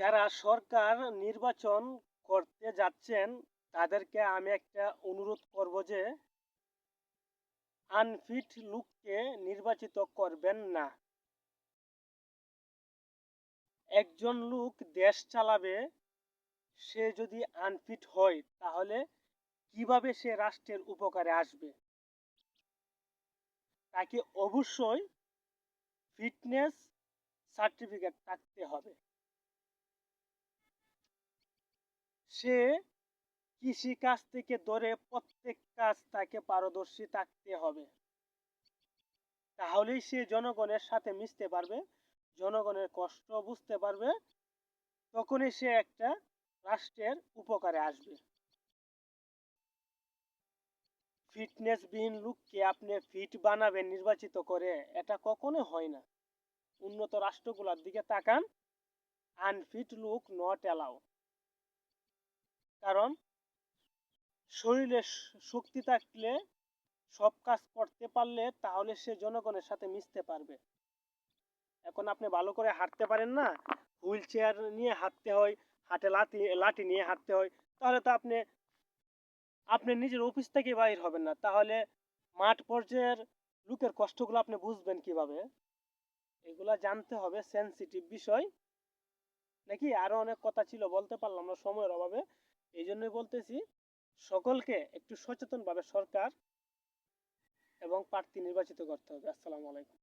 যারা সরকার নির্বাচন করতে যাচ্ছেন, তাদেরকে আমি একটা অনুরোধ করব যে আনফিট লোককে নির্বাচিত করবেন না। একজন লোক দেশ চালাবে, সে যদি আনফিট হয়, তাহলে কীভাবে সে রাষ্ট্রের উপকারে আসবে? তাকে অবশ্যই ফিটনেস সার্টিফিকেট থাকতে হবে। সে কৃষি কাজ থেকে ধরে প্রত্যেক কাজ তাকে পারদর্শী থাকতে হবে। তাহলেই সে জনগণের সাথে মিশতে পারবে, জনগণের কষ্ট বুঝতে পারবে, তখনই সে একটা রাষ্ট্রের উপকারে আসবে। ফিটনেস ফিটনেসবিহীন লোককে আপনি ফিট বানাবেন নির্বাচিত করে, এটা কখনো হয় না। উন্নত রাষ্ট্রগুলোর দিকে তাকান। আনফিট লুক নট অ্যালাউ কারণ শরীরে শক্তি থাকলে সব কাজ করতে পারলে তাহলে সে জনগণের সাথে মিশতে পারবে। এখন আপনি ভালো করে হাঁটতে পারেন না, হুইল চেয়ার নিয়ে হাঁটতে হয় হাতে লাঠি লাঠি নিয়ে হাঁটতে হয়, তাহলে তো আপনি আপনি নিজের অফিস থেকে বাইর হবেন না। তাহলে মাঠ পর্যায়ের লোকের কষ্টগুলো আপনি বুঝবেন কীভাবে? এগুলা জানতে হবে সেন্সিটিভ বিষয়। নাকি আরও অনেক কথা ছিল, বলতে পারলাম না সময়ের অভাবে। এই জন্যই বলতেছি সকলকে একটু সচেতনভাবে সরকার এবং প্রার্থী নির্বাচিত করতে হবে। আসসালামু আলাইকুম।